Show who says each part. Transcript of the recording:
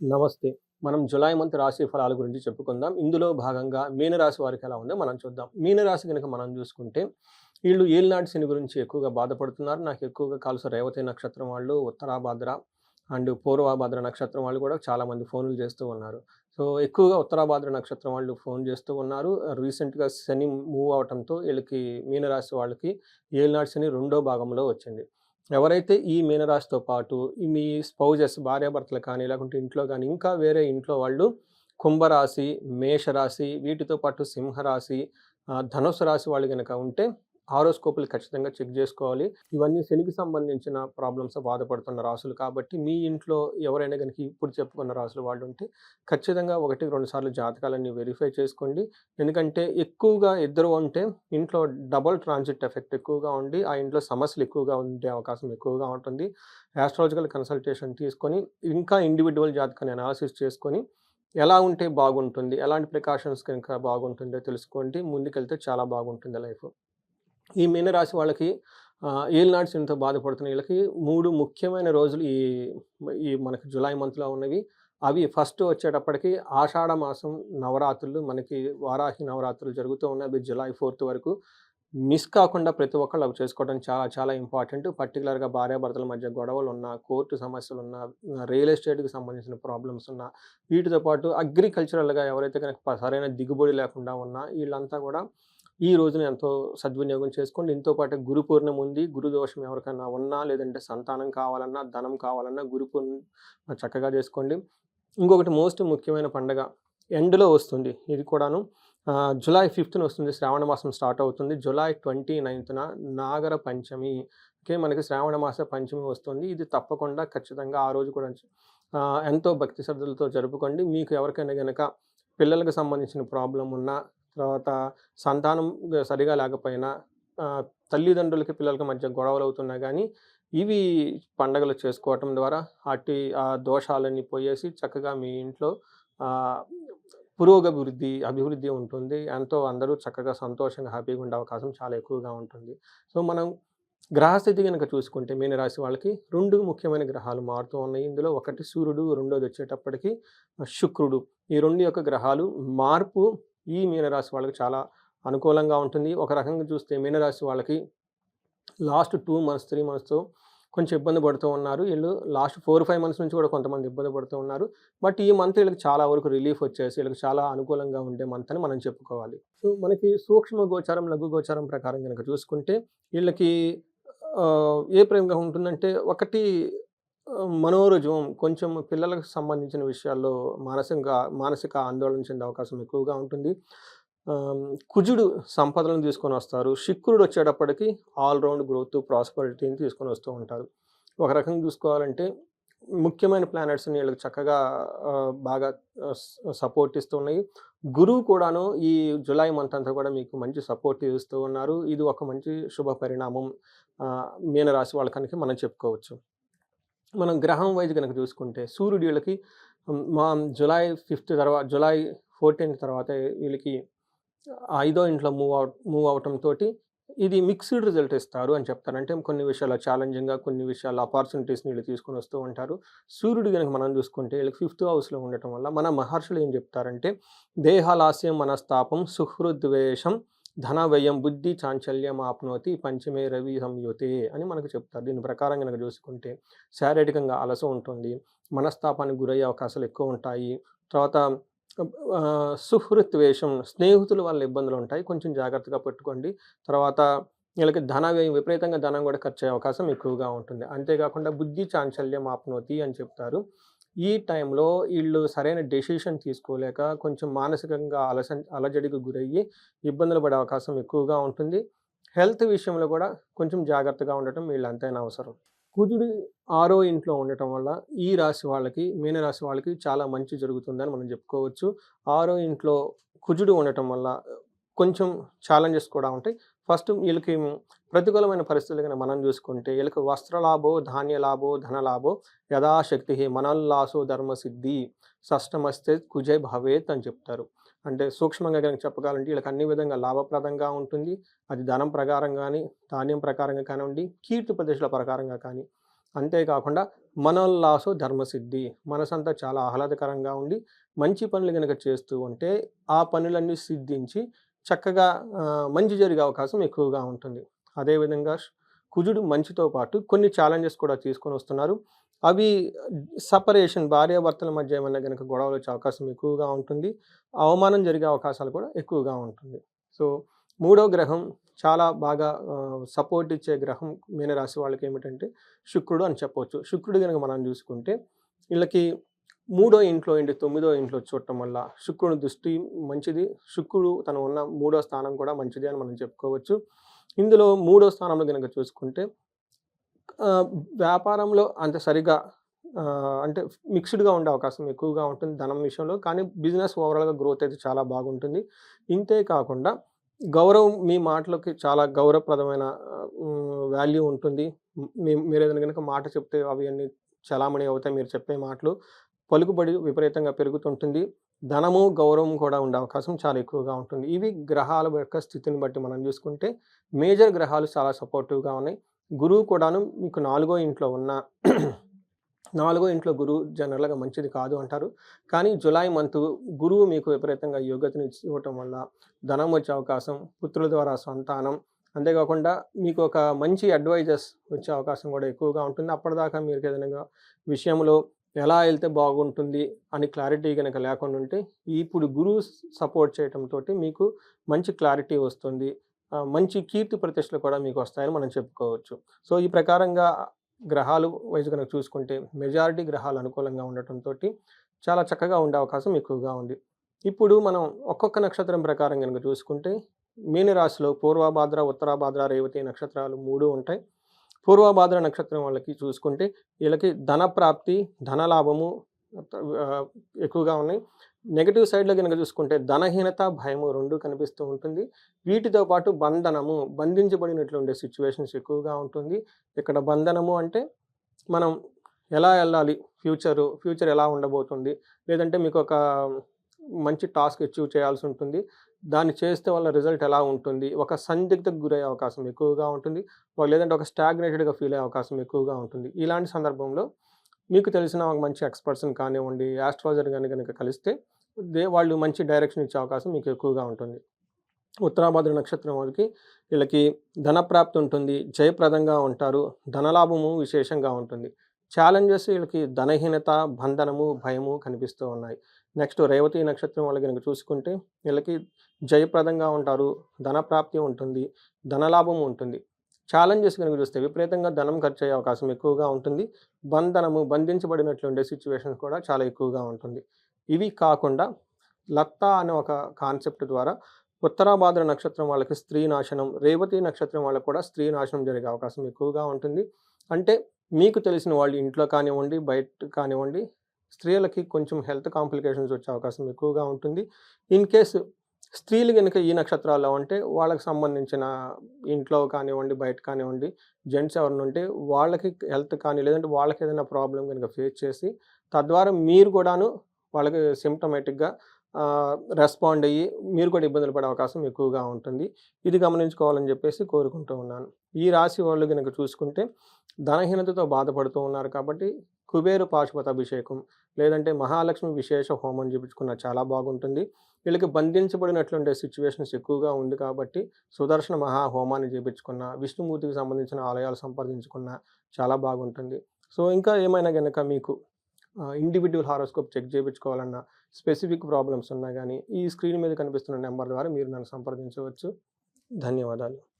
Speaker 1: నమస్తే. మనం July month రాశి ఫలాల గురించి చెప్పుకుందాం. ఇందులో భాగంగా మీనరాశి వారికి ఎలా ఉందో మనం చూద్దాం. మీనరాశి కనుక మనం చూసుకుంటే వీళ్ళు ఏలినాటి శని గురించి ఎక్కువగా బాధపడుతున్నారు. నాకు ఎక్కువగా కాలుస రేవతి నక్షత్రం వాళ్ళు ఉత్తరాభాద్ర అండ్ పూర్వభాద్ర నక్షత్రం వాళ్ళు కూడా చాలామంది ఫోన్లు చేస్తూ ఉన్నారు. సో ఎక్కువగా ఉత్తరాభాద్ర నక్షత్రం వాళ్ళు ఫోన్ చేస్తూ ఉన్నారు. రీసెంట్గా శని మూవ్ అవటంతో వీళ్ళకి మీనరాశి వాళ్ళకి ఏలినాటి శని రెండో భాగంలో వచ్చింది. ఎవరైతే ఈ మీనరాశితో పాటు మీ స్పౌజెస్ భార్యాభర్తలు కానీ లేకుంటే ఇంట్లో కానీ ఇంకా వేరే ఇంట్లో వాళ్ళు కుంభరాశి మేషరాశి వీటితో పాటు సింహరాశి ధనుసు రాశి వాళ్ళు కనుక ఉంటే హారోస్కోపులు ఖచ్చితంగా చెక్ చేసుకోవాలి. ఇవన్నీ శనికి సంబంధించిన ప్రాబ్లమ్స్ బాధపడుతున్న రాసులు కాబట్టి మీ ఇంట్లో ఎవరైనా కనుక ఇప్పుడు చెప్పుకున్న రాసులు వాళ్ళు ఉంటే ఖచ్చితంగా ఒకటి రెండు సార్లు జాతకాలన్నీ వెరిఫై చేసుకోండి. ఎందుకంటే ఎక్కువగా ఇద్దరు ఉంటే ఇంట్లో డబల్ ట్రాన్సిట్ ఎఫెక్ట్ ఎక్కువగా ఉండి ఆ ఇంట్లో సమస్యలు ఎక్కువగా ఉండే అవకాశం ఎక్కువగా ఉంటుంది. యాస్ట్రాలజికల్ కన్సల్టేషన్ తీసుకొని ఇంకా ఇండివిజువల్ జాతకాన్ని అనాలిసిస్ చేసుకొని ఎలా ఉంటే బాగుంటుంది ఎలాంటి ప్రికాషన్స్ కనుక బాగుంటుందో తెలుసుకోండి. ముందుకెళ్తే చాలా బాగుంటుంది లైఫ్. ఈ మీనరాశి వాళ్ళకి ఏలినాడు శనితో బాధపడుతున్న వీళ్ళకి మూడు ముఖ్యమైన రోజులు ఈ ఈ మనకి జులై మంత్లో ఉన్నవి. అవి ఫస్ట్ వచ్చేటప్పటికి ఆషాఢ మాసం నవరాత్రులు మనకి వారాహి నవరాత్రులు జరుగుతూ ఉన్నాయి అవి జులై ఫోర్త్ వరకు. మిస్ కాకుండా ప్రతి ఒక్కళ్ళు అవి చేసుకోవడం చాలా చాలా ఇంపార్టెంట్. పర్టికులర్గా భార్యాభర్తల మధ్య గొడవలు ఉన్న కోర్టు సమస్యలు ఉన్న రియల్ ఎస్టేట్కి సంబంధించిన ప్రాబ్లమ్స్ ఉన్న వీటితో పాటు అగ్రికల్చరల్గా ఎవరైతే కనుక సరైన దిగుబడి లేకుండా ఉన్నా వీళ్ళంతా కూడా ఈ రోజున ఎంతో సద్వినియోగం చేసుకోండి. ఇంతో పాటు గురు పూర్ణం ఉంది. గురు దోషం ఎవరికైనా ఉన్నా లేదంటే సంతానం కావాలన్నా ధనం కావాలన్నా గురు పూర్ణం చక్కగా చేసుకోండి. ఇంకొకటి మోస్ట్ ముఖ్యమైన పండగ ఎండ్లో వస్తుంది. ఇది కూడాను జులై జూలై ఫిఫ్త్న వస్తుంది. శ్రావణ మాసం స్టార్ట్ అవుతుంది. జూలై ట్వంటీ నైన్త్న నాగర పంచమి. ఓకే మనకి శ్రావణ మాస పంచమి వస్తుంది. ఇది తప్పకుండా ఖచ్చితంగా ఆ రోజు కూడా ఎంతో భక్తి శ్రద్ధలతో జరుపుకోండి. మీకు ఎవరికైనా కనుక పిల్లలకు సంబంధించిన ప్రాబ్లం ఉన్నా తర్వాత సంతానం సరిగా లేకపోయినా తల్లిదండ్రులకి పిల్లలకి మధ్య గొడవలు అవుతున్నా కానీ ఇవి పండగలు చేసుకోవటం ద్వారా అటు ఆ దోషాలన్నీ పోయేసి చక్కగా మీ ఇంట్లో పురోగభివృద్ధి అభివృద్ధి ఉంటుంది. ఎంతో అందరూ చక్కగా సంతోషంగా హ్యాపీగా ఉండే అవకాశం చాలా ఎక్కువగా ఉంటుంది. సో మనం గ్రహస్థితి కనుక చూసుకుంటే మీనరాశి వాళ్ళకి రెండు ముఖ్యమైన గ్రహాలు మారుతూ ఉన్నాయి. ఇందులో ఒకటి సూర్యుడు రెండోది వచ్చేటప్పటికి శుక్రుడు. ఈ రెండు యొక్క గ్రహాలు మార్పు ఈ మీనరాశి వాళ్ళకి చాలా అనుకూలంగా ఉంటుంది. ఒక రకంగా చూస్తే మీనరాశి వాళ్ళకి లాస్ట్ టూ మంత్స్ త్రీ మంత్స్తో కొంచెం ఇబ్బంది పడుతూ ఉన్నారు. వీళ్ళు లాస్ట్ ఫోర్ ఫైవ్ మంత్స్ నుంచి కూడా కొంతమంది ఇబ్బంది పడుతూ ఉన్నారు. బట్ ఈ మంత్ వీళ్ళకి చాలా వరకు రిలీఫ్ వచ్చేసి వీళ్ళకి చాలా అనుకూలంగా ఉండే మంత్ అని మనం చెప్పుకోవాలి. సో మనకి సూక్ష్మ గోచారం లఘు గోచారం ప్రకారం కనుక చూసుకుంటే వీళ్ళకి ఏ ప్రేమగా ఉంటుందంటే ఒకటి మనోరుజం కొంచెం పిల్లలకు సంబంధించిన విషయాల్లో మానసికంగా మానసిక ఆందోళన చెందే అవకాశం ఎక్కువగా ఉంటుంది. కుజుడు సంపదలను తీసుకొని వస్తారు. శుక్రుడు వచ్చేటప్పటికి ఆల్రౌండ్ గ్రోత్ ప్రాస్పరిటీని తీసుకొని వస్తూ ఉంటారు. ఒక రకంగా చూసుకోవాలంటే ముఖ్యమైన ప్లానెట్స్ని వీళ్ళకి చక్కగా బాగా సపోర్ట్ ఇస్తున్నాయి గురువు కూడాను ఈ జూలై మంత్ అంతా కూడా మీకు మంచి సపోర్ట్ ఇస్తూ ఉన్నారు. ఇది ఒక మంచి శుభ పరిణామం మీనరాశి వాళ్ళ కనుక మనం చెప్పుకోవచ్చు. మనం గ్రహం వైజ్ కనుక చూసుకుంటే సూర్యుడు వీళ్ళకి మా జూలై ఫిఫ్త్ తర్వాత జూలై ఫోర్టీన్త్ తర్వాత వీళ్ళకి ఐదో ఇంట్లో మూవ్ అవ మూవ్ అవటంతో ఇది మిక్స్డ్ రిజల్ట్ ఇస్తారు అని చెప్తారు. అంటే కొన్ని విషయాలు ఛాలెంజింగ్గా కొన్ని విషయాలు ఆపర్చునిటీస్ని వీళ్ళు తీసుకొని వస్తూ ఉంటారు. సూర్యుడు కనుక మనం చూసుకుంటే వీళ్ళకి ఫిఫ్త్ హౌస్లో ఉండటం వల్ల మన మహర్షులు ఏం చెప్తారంటే దేహాలాస్యం మనస్తాపం సుహృద్వేషం ధన వ్యయం బుద్ధి చాంచల్యం ఆప్నోతి పంచమే రవి సంయుతే అని మనకు చెప్తారు. దీని ప్రకారం కనుక చూసుకుంటే శారీరకంగా అలస ఉంటుంది మనస్తాపానికి గురయ్యే అవకాశాలు ఎక్కువ ఉంటాయి. తర్వాత ఆ, సుహృత్వేషం స్నేహితుల వల్ల ఇబ్బందులు ఉంటాయి. కొంచెం జాగ్రత్తగా పెట్టుకోండి. తర్వాత వీళ్ళకి ధన వ్యయం విపరీతంగా ధనం కూడా ఖర్చు అయ్యే అవకాశం ఎక్కువగా ఉంటుంది. అంతేకాకుండా బుద్ధి చాంచల్యం ఆప్నోతి అని చెప్తారు. ఈ టైంలో వీళ్ళు సరైన డెసిషన్ తీసుకోలేక కొంచెం మానసికంగా అలస అలజడికి గురయ్యి ఇబ్బందులు పడే అవకాశం ఎక్కువగా ఉంటుంది. హెల్త్ విషయంలో కూడా కొంచెం జాగ్రత్తగా ఉండటం వీళ్ళు అంతైనా అవసరం. కుజుడు ఆరో ఇంట్లో ఉండటం వల్ల ఈ రాశి వాళ్ళకి మీనరాశి వాళ్ళకి చాలా మంచి జరుగుతుందని మనం చెప్పుకోవచ్చు. ఆరో ఇంట్లో కుజుడు ఉండటం వల్ల కొంచెం ఛాలెంజెస్ కూడా ఉంటాయి. ఫస్ట్ వీళ్ళకి ప్రతికూలమైన పరిస్థితులు కానీ మనం చూసుకుంటే వీళ్ళకి వస్త్రలాభో ధాన్యలాభో ధనలాభో యథాశక్తి మనల్లాసో ధర్మసిద్ధి షష్టమస్తే కుజే భవేత్ అని చెప్తారు. అంటే సూక్ష్మంగా కనుక చెప్పగలంటే వీళ్ళకి అన్ని విధంగా లాభప్రదంగా ఉంటుంది. అది ధనం ప్రకారం కానీ ధాన్యం ప్రకారంగా కానివ్వండి కీర్తి ప్రదేశాల ప్రకారంగా కానీ. అంతేకాకుండా మనోల్లాసో ధర్మసిద్ధి మనసంతా చాలా ఆహ్లాదకరంగా ఉండి మంచి పనులు కనుక చేస్తూ ఉంటే ఆ పనులన్నీ సిద్ధించి చక్కగా మంచి జరిగే అవకాశం ఎక్కువగా ఉంటుంది. అదేవిధంగా కుజుడు మంచితో పాటు కొన్ని ఛాలెంజెస్ కూడా తీసుకొని వస్తున్నారు. అవి సపరేషన్ భార్యాభర్తల మధ్య ఏమైనా కనుక గొడవలు వచ్చే అవకాశం ఎక్కువగా ఉంటుంది. అవమానం జరిగే అవకాశాలు కూడా ఎక్కువగా ఉంటుంది. సో మూడో గ్రహం చాలా బాగా సపోర్ట్ ఇచ్చే గ్రహం మీనరాశి వాళ్ళకి ఏమిటంటే శుక్రుడు అని చెప్పవచ్చు శుక్రుడు కనుక మనం చూసుకుంటే వీళ్ళకి మూడో ఇంట్లో ఏంటి తొమ్మిదో ఇంట్లో చూడటం వల్ల శుక్రుని దృష్టి మంచిది. శుక్రుడు తను ఉన్న మూడో స్థానం కూడా మంచిది అని మనం చెప్పుకోవచ్చు. ఇందులో మూడో స్థానంలో కనుక చూసుకుంటే వ్యాపారంలో అంత సరిగా అంటే మిక్స్డ్గా ఉండే అవకాశం ఎక్కువగా ఉంటుంది ధనం విషయంలో. కానీ బిజినెస్ ఓవరాల్గా గ్రోత్ అయితే చాలా బాగుంటుంది. ఇంతే కాకుండా గౌరవం మీ మాటలకి చాలా గౌరవప్రదమైన వాల్యూ ఉంటుంది. మీ మీరు ఏదైనా కనుక మాట చెప్తే అవి అన్నీ చలామణి అవుతాయి. మీరు చెప్పే మాటలు పలుకుబడి విపరీతంగా పెరుగుతుంటుంది. ధనము గౌరవం కూడా ఉండే అవకాశం చాలా ఎక్కువగా ఉంటుంది. ఇవి గ్రహాల యొక్క స్థితిని బట్టి మనం చూసుకుంటే మేజర్ గ్రహాలు చాలా సపోర్టివ్గా ఉన్నాయి. గురువు కూడాను మీకు నాలుగో ఇంట్లో ఉన్న నాలుగో ఇంట్లో గురువు జనరల్గా మంచిది కాదు అంటారు. కానీ జులై మంత్ గురువు మీకు విపరీతంగా యోగ్యతను ఇవ్వటం వల్ల ధనం వచ్చే అవకాశం పుత్రుల ద్వారా సంతానం అంతేకాకుండా మీకు ఒక మంచి అడ్వైజర్స్ వచ్చే అవకాశం కూడా ఎక్కువగా ఉంటుంది. అప్పటిదాకా మీరు ఏదైనా విషయంలో ఎలా వెళ్తే బాగుంటుంది అని క్లారిటీ కనుక లేకుండా ఉంటే ఇప్పుడు గురువు సపోర్ట్ చేయడంతో మీకు మంచి క్లారిటీ వస్తుంది. మంచి కీర్తి ప్రతిష్టలు కూడా మీకు వస్తాయని మనం చెప్పుకోవచ్చు. సో ఈ ప్రకారంగా గ్రహాలు వైజ్ కనుక చూసుకుంటే మెజారిటీ గ్రహాలు అనుకూలంగా ఉండటంతో చాలా చక్కగా ఉండే అవకాశం ఎక్కువగా ఉంది. ఇప్పుడు మనం ఒక్కొక్క నక్షత్రం ప్రకారం కనుక చూసుకుంటే మీనరాశిలో పూర్వభాద్ర ఉత్తరాభాద్ర రేవతి నక్షత్రాలు మూడు ఉంటాయి. పూర్వభాద్ర నక్షత్రం వాళ్ళకి చూసుకుంటే వీళ్ళకి ధన ప్రాప్తి ధనలాభము లాభము ఎక్కువగా ఉన్నాయి. నెగిటివ్ సైడ్లో కనుక చూసుకుంటే ధనహీనత భయము రెండు కనిపిస్తూ ఉంటుంది. వీటితో పాటు బంధనము బంధించబడినట్లు ఉండే సిచ్యువేషన్స్ ఎక్కువగా ఉంటుంది. ఇక్కడ బంధనము అంటే మనం ఎలా వెళ్ళాలి ఫ్యూచరు ఫ్యూచర్ ఎలా ఉండబోతుంది లేదంటే మీకు ఒక మంచి టాస్క్ అచీవ్ చేయాల్సి ఉంటుంది. దాన్ని చేస్తే వాళ్ళ రిజల్ట్ ఎలా ఉంటుంది? ఒక సందిగ్ధకు గురయ్యే అవకాశం ఎక్కువగా ఉంటుంది. లేదంటే ఒక స్టాగ్నేటెడ్గా ఫీల్ అయ్యే అవకాశం ఎక్కువగా ఉంటుంది. ఇలాంటి సందర్భంలో మీకు తెలిసిన ఒక మంచి ఎక్స్పర్ట్స్ని కానివ్వండి ఆస్ట్రాలజర్ కానీ కనుక కలిస్తే దే వాళ్ళు మంచి డైరెక్షన్ ఇచ్చే అవకాశం మీకు ఎక్కువగా ఉంటుంది. ఉత్తరాభద్ర నక్షత్రం వాళ్ళకి వీళ్ళకి ధనప్రాప్తి ఉంటుంది. జయప్రదంగా ఉంటారు. ధనలాభము విశేషంగా ఉంటుంది. ఛాలెంజెస్ వీళ్ళకి ధనహీనత బంధనము భయము కనిపిస్తూ ఉన్నాయి. నెక్స్ట్ రేవతి నక్షత్రం వాళ్ళకి కనుక చూసుకుంటే వీళ్ళకి జయప్రదంగా ఉంటారు ధనప్రాప్తి ఉంటుంది ధనలాభం ఉంటుంది. ఛాలెంజెస్ కనుక చూస్తే విపరీతంగా ధనం ఖర్చు అయ్యే అవకాశం ఎక్కువగా ఉంటుంది. బంధనము బంధించబడినట్లు ఉండే సిచ్యువేషన్స్ కూడా చాలా ఎక్కువగా ఉంటుంది. ఇవి కాకుండా లత్తా అనే ఒక కాన్సెప్ట్ ద్వారా ఉత్తరాభాద్ర నక్షత్రం వాళ్ళకి స్త్రీ నాశనం రేవతి నక్షత్రం వాళ్ళకి కూడా స్త్రీ నాశనం జరిగే అవకాశం ఎక్కువగా ఉంటుంది. అంటే మీకు తెలిసిన వాళ్ళు ఇంట్లో కానివ్వండి బయట కానివ్వండి స్త్రీలకి కొంచెం హెల్త్ కాంప్లికేషన్స్ వచ్చే అవకాశం ఎక్కువగా ఉంటుంది. ఇన్ కేసు స్త్రీలు కనుక ఈ నక్షత్రాల్లో ఉంటే వాళ్ళకి సంబంధించిన ఇంట్లో కానివ్వండి బయట కానివ్వండి జెంట్స్ ఎవరిని ఉంటే వాళ్ళకి హెల్త్ కానీ లేదంటే వాళ్ళకి ఏదైనా ప్రాబ్లం కనుక ఫేస్ చేసి తద్వారా మీరు కూడాను వాళ్ళకి సిమ్టమేటిక్గా రెస్పాండ్ అయ్యి మీరు కూడా ఇబ్బందులు పడే అవకాశం ఎక్కువగా ఉంటుంది. ఇది గమనించుకోవాలని చెప్పేసి కోరుకుంటూ ఉన్నాను. ఈ రాశి వాళ్ళు కనుక చూసుకుంటే ధనహీనతతో బాధపడుతూ ఉన్నారు కాబట్టి కుబేరు పాశుపత అభిషేకం లేదంటే మహాలక్ష్మి విశేష హోమం చూపించుకున్న చాలా బాగుంటుంది. వీళ్ళకి బంధించబడినట్లుండే సిచ్యువేషన్స్ ఎక్కువగా ఉంది కాబట్టి సుదర్శన మహా హోమాన్ని చేపించుకున్న విష్ణుమూర్తికి సంబంధించిన ఆలయాలు సంప్రదించుకున్న చాలా బాగుంటుంది. సో ఇంకా ఏమైనా కనుక మీకు ఇండివిజువల్ హారోస్కోప్ చెక్ చేయించుకోవాలన్నా స్పెసిఫిక్ ప్రాబ్లమ్స్ ఉన్నా కానీ ఈ స్క్రీన్ మీద కనిపిస్తున్న నెంబర్ ద్వారా మీరు నన్ను సంప్రదించవచ్చు. ధన్యవాదాలు.